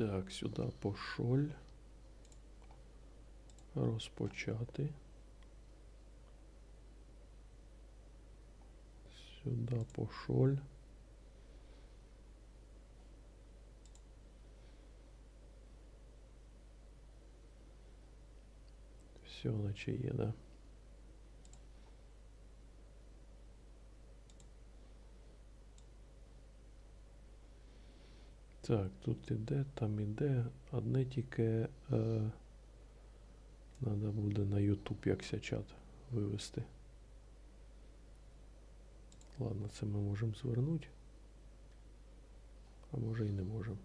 Так, сюди пошоль. Розпочати. Сюди пошоль. Все, наче є, да. Так, тут іде, там іде. Одне тільки е, треба буде на YouTube якся чат вивести. Ладно, це ми можемо звернути. А може і не можемо.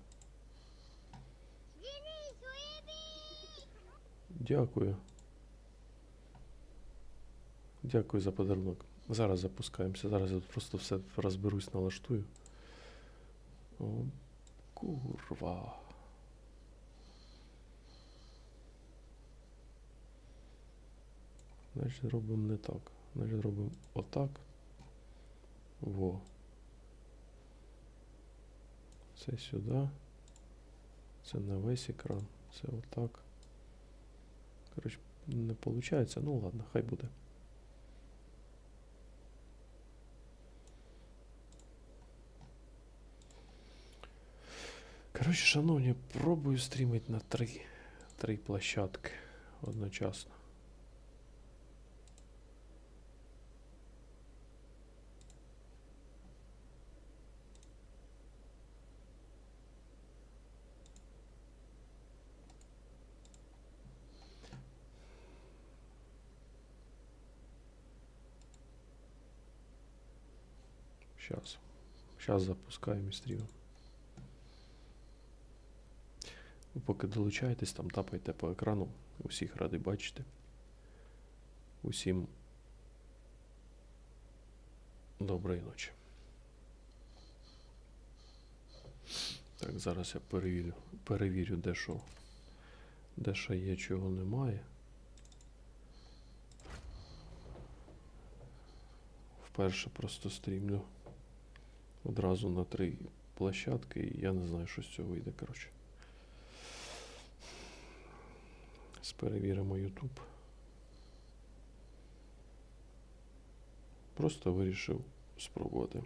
Дякую. Дякую за подарунок. Зараз запускаємося. Зараз я просто все розберусь, налаштую. Курва. Значить, робимо не так. Значить, робимо отак. Во. Це сюди. Це на весь екран. Це отак. Коротше, не виходить. Ну ладно, хай буде. Коротше, шановні, пробую стрімити на три, три площадки одночасно. Сейчас. Сейчас запускаємо і стрімимо. Поки долучаєтесь, там тапайте по екрану. Усіх радий бачити. Усім доброї ночі. Так, зараз я перевірю, перевірю, де що, де що є, чого немає. Вперше просто стрімлю одразу на три площадки, і я не знаю, що з цього вийде, коротше. З перевіримо YouTube. Просто вирішив спробувати.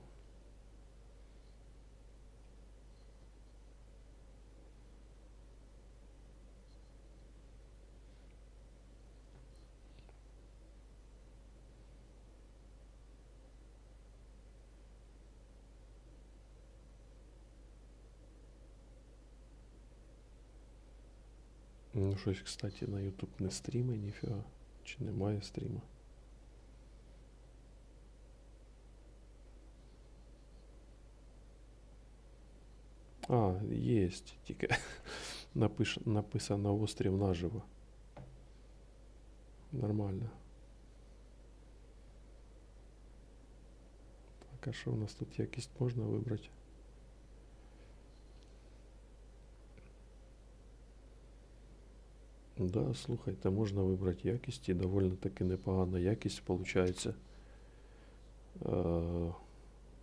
щось, кстати, на YouTube не стріми, ніфіга. Чи немає стріма? А, єсть. Тільки напиш, написано острів наживо. Нормально. Так, а що у нас тут якість можна вибрати? Да, слухайте, можна вибрати якість і доволі таки непогана якість виходить е,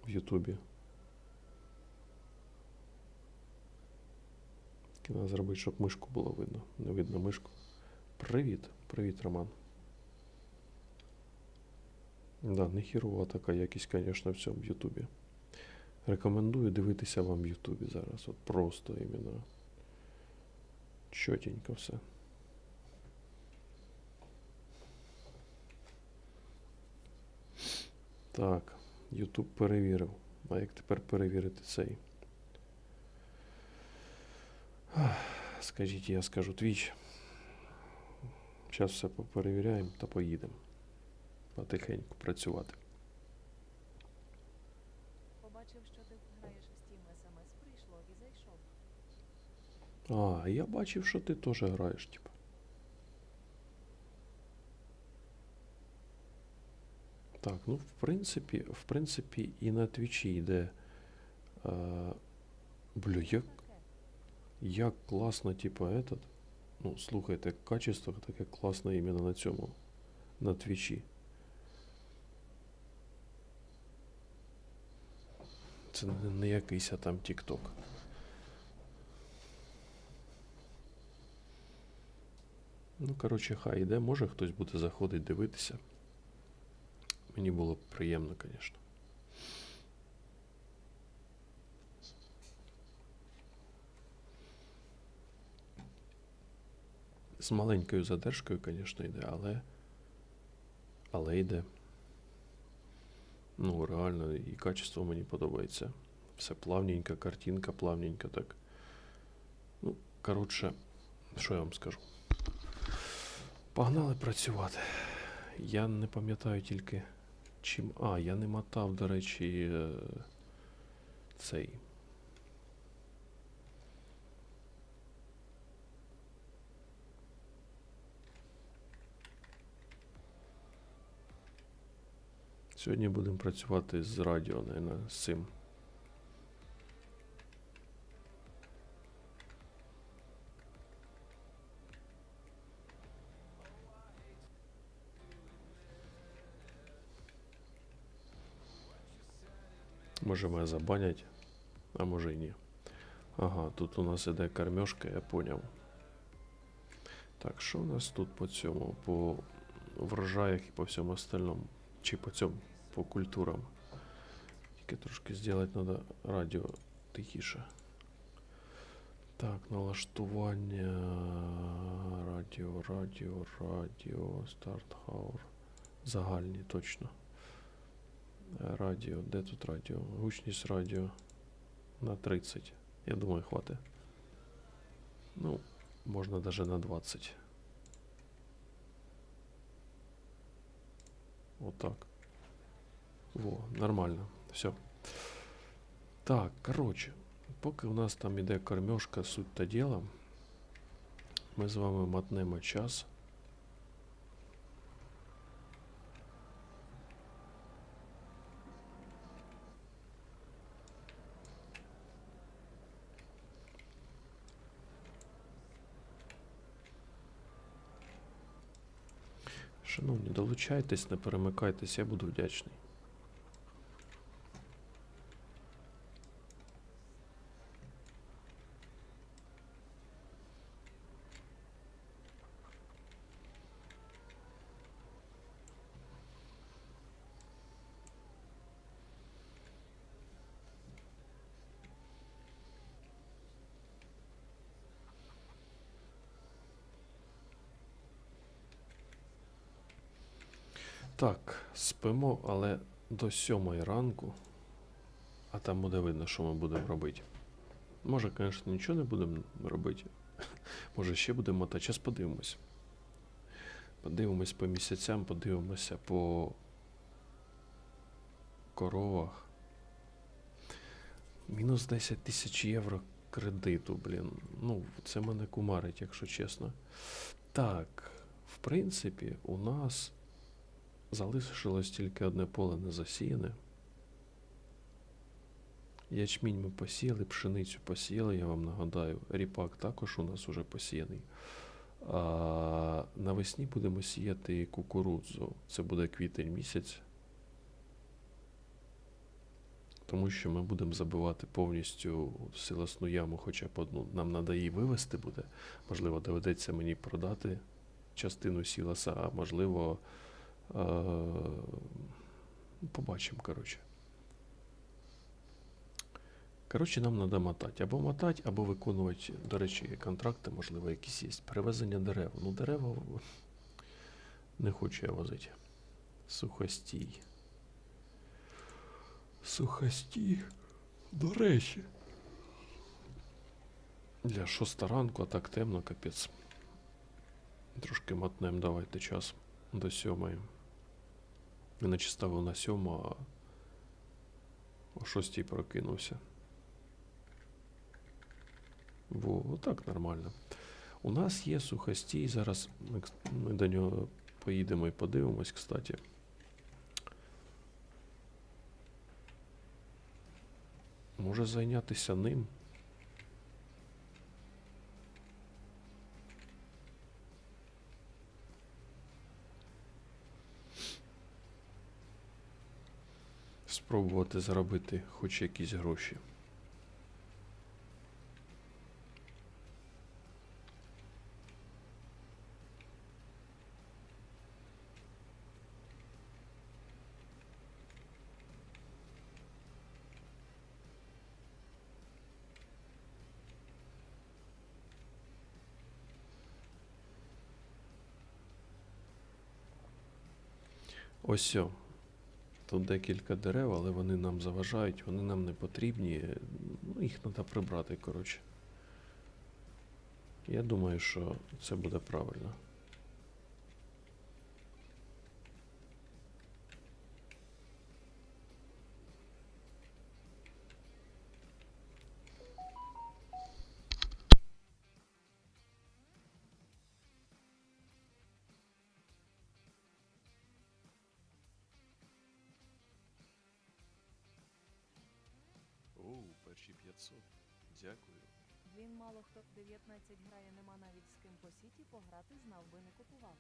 в Ютубі. Треба зробити, щоб мишку було видно. Не видно мишку. Привіт, привіт, Роман. Да, не хірова така якість, звісно, в цьому Ютубі. Рекомендую дивитися вам в Ютубі зараз. От просто іменно. Чотенько все. Так, YouTube перевірив. А як тепер перевірити цей? Скажіть, я скажу Twitch. Зараз все поперевіряємо та поїдемо. Потихеньку працювати. Побачив, що ти граєш в Steam, смс прийшло і зайшов. А, я бачив, що ти теж граєш, типу. Так, ну в принципі, в принципі, і на твічі йде. Е, Блю, як як класно, типу, этот. Ну, слухайте, качество таке класне іменно на цьому. На твічі. Це не якийсь а там Тік-Ток. Ну, коротше, хай йде, може хтось буде заходить дивитися. Мені було приємно, звісно. З маленькою задержкою, звісно, йде, але. Але йде. Ну, реально, і качество мені подобається. Все плавненько, картинка плавненько так. Ну, коротше, що я вам скажу? Погнали працювати. Я не пам'ятаю тільки чим. А, я не мотав, до речі, е, цей. Сьогодні будемо працювати з радіо, наверное, з цим. Може мене забанять, а може і ні. Ага, тут у нас іде кормежка, я поняв. Так, що у нас тут по цьому? По врожаях і по всьому остальному? Чи по цьому? По культурам. Тільки трошки зробити треба радіо тихіше. Так, налаштування. Радіо, радіо, радіо, старт хаур. Загальні, точно. Е, Радіо, де тут радіо? Гучність радіо на 30. Я думаю, хватить. Ну, можна даже на 20. Отак. Во, нормально. Все. Так, короче, поки у нас там іде кормежка, суть та діла, ми з вами мотнемо час. Долучайтесь, не перемикайтесь, я буду вдячний. Так, спимо, але до сьомої ранку, а там буде видно, що ми будемо робити. Може, звісно, нічого не будемо робити. Може, ще будемо мотати. Зараз подивимось. Подивимось по місяцям, подивимося по коровах. Мінус 10 тисяч євро кредиту, блін. Ну, це мене кумарить, якщо чесно. Так, в принципі, у нас залишилось тільки одне поле не засіяне. Ячмінь ми посіяли, пшеницю посіяли, я вам нагадаю. Ріпак також у нас уже посіяний. А навесні будемо сіяти кукурудзу. Це буде квітень місяць. Тому що ми будемо забивати повністю силосну яму, хоча б одну. Нам треба її вивести буде. Можливо, доведеться мені продати частину сілоса, а можливо. Е, Побачимо, коротше. Коротше, нам треба мотати. Або мотати, або виконувати, до речі, контракти, можливо, якісь є. Перевезення дерев. Ну, дерева не хочу я возити. Сухостій. Сухостій. До речі. Для шоста ранку, а так темно, капець. Трошки мотнем, давайте час до сьомої. Я наче ставив на сьому, а о шостій прокинувся. Во, отак нормально. У нас є сухостій. Зараз ми до нього поїдемо і подивимось, кстати. Може зайнятися ним. спробувати заробити хоч якісь гроші. Ось. Тут декілька дерев, але вони нам заважають, вони нам не потрібні. Ну, їх треба прибрати, коротше. Я думаю, що це буде правильно. Оу, перші 500. Дякую. Він мало хто в 19 грає, нема навіть з ким по сіті пограти, знав би не купував.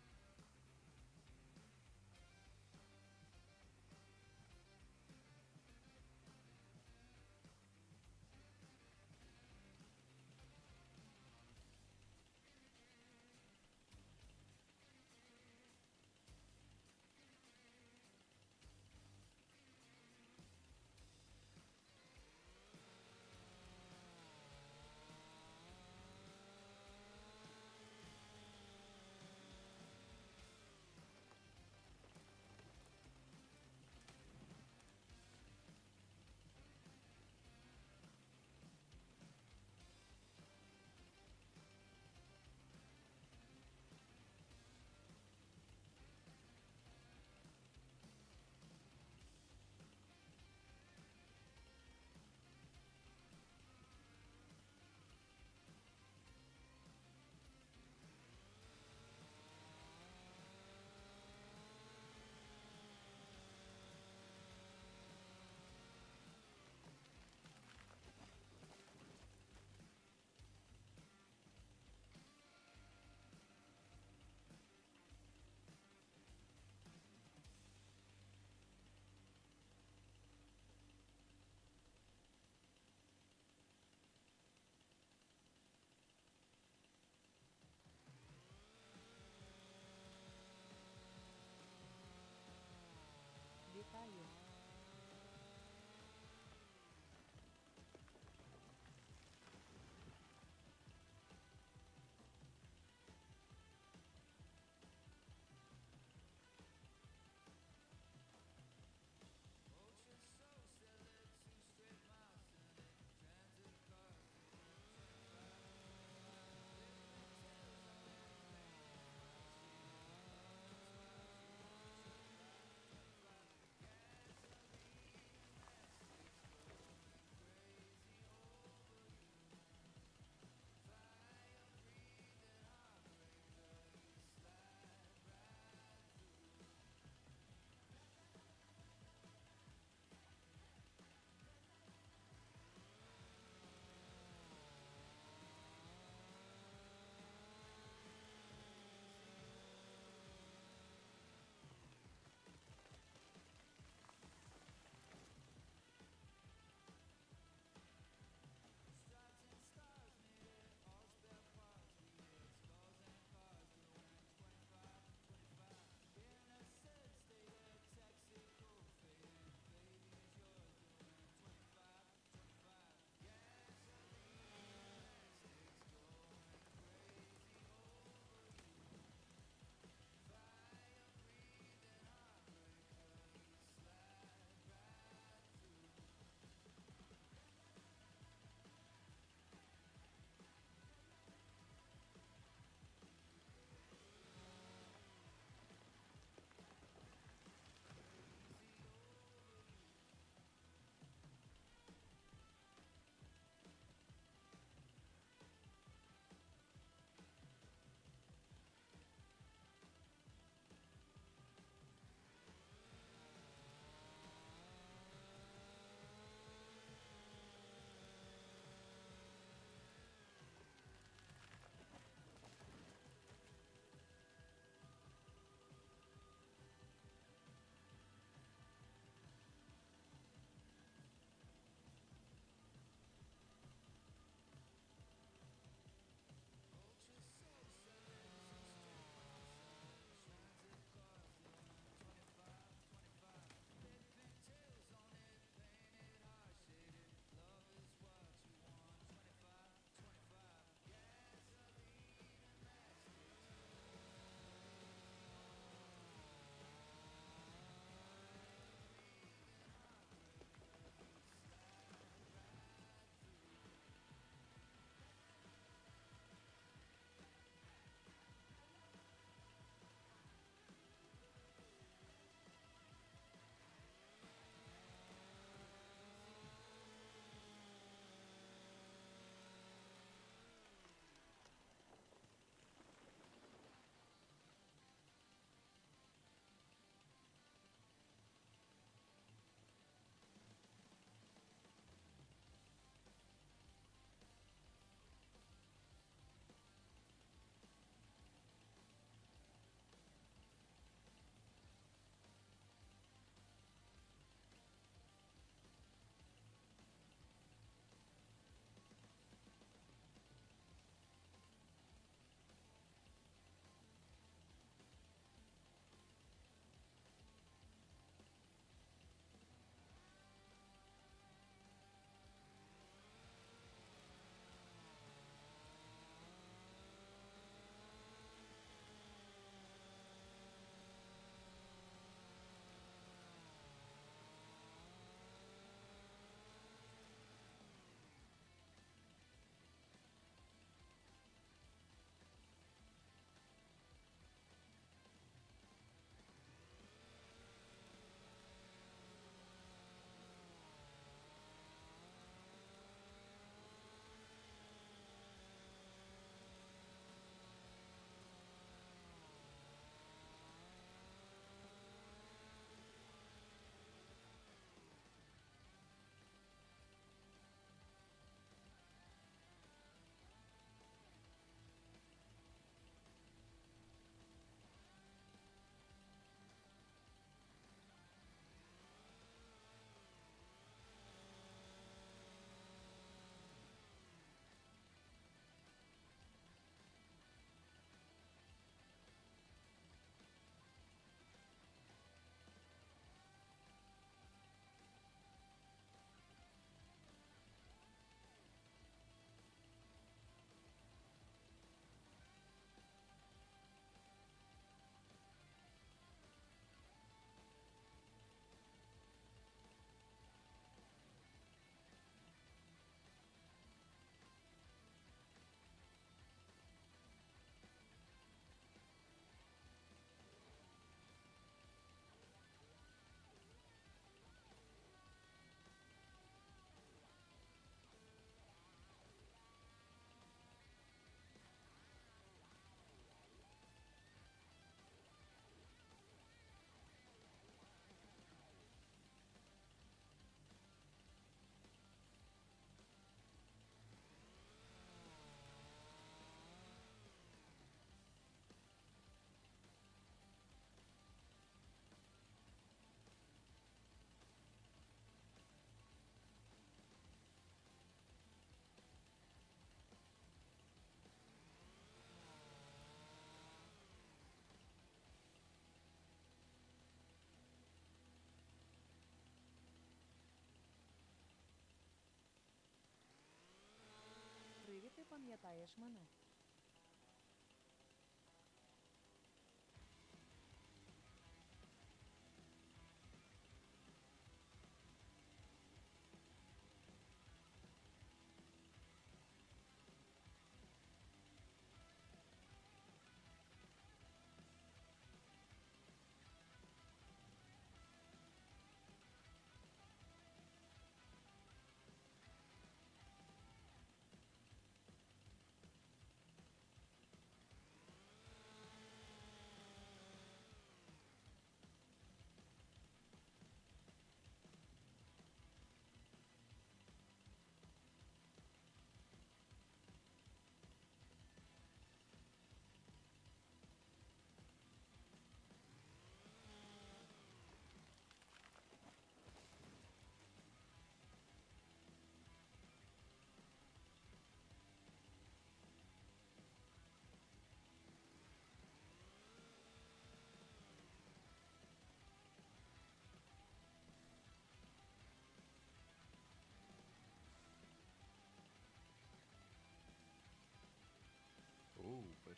Пам'ятаєш мене.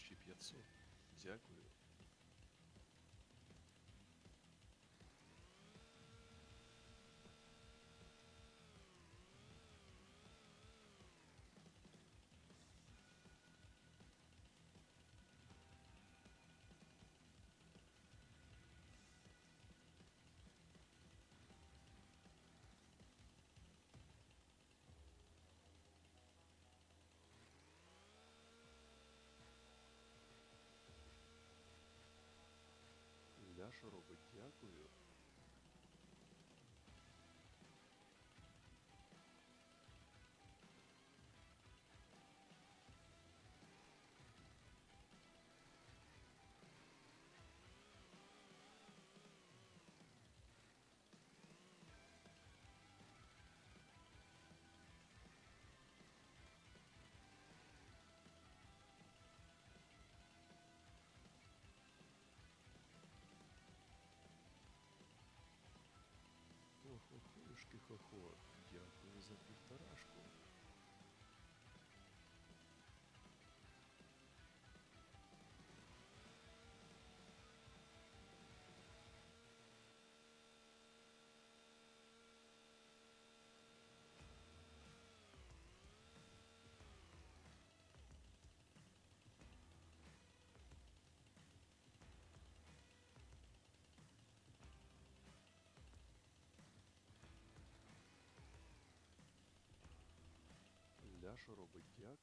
Оу, перші 500. Дякую. Робить дякую. Хохо. Дякую за півторашку. Ляша робить дякую.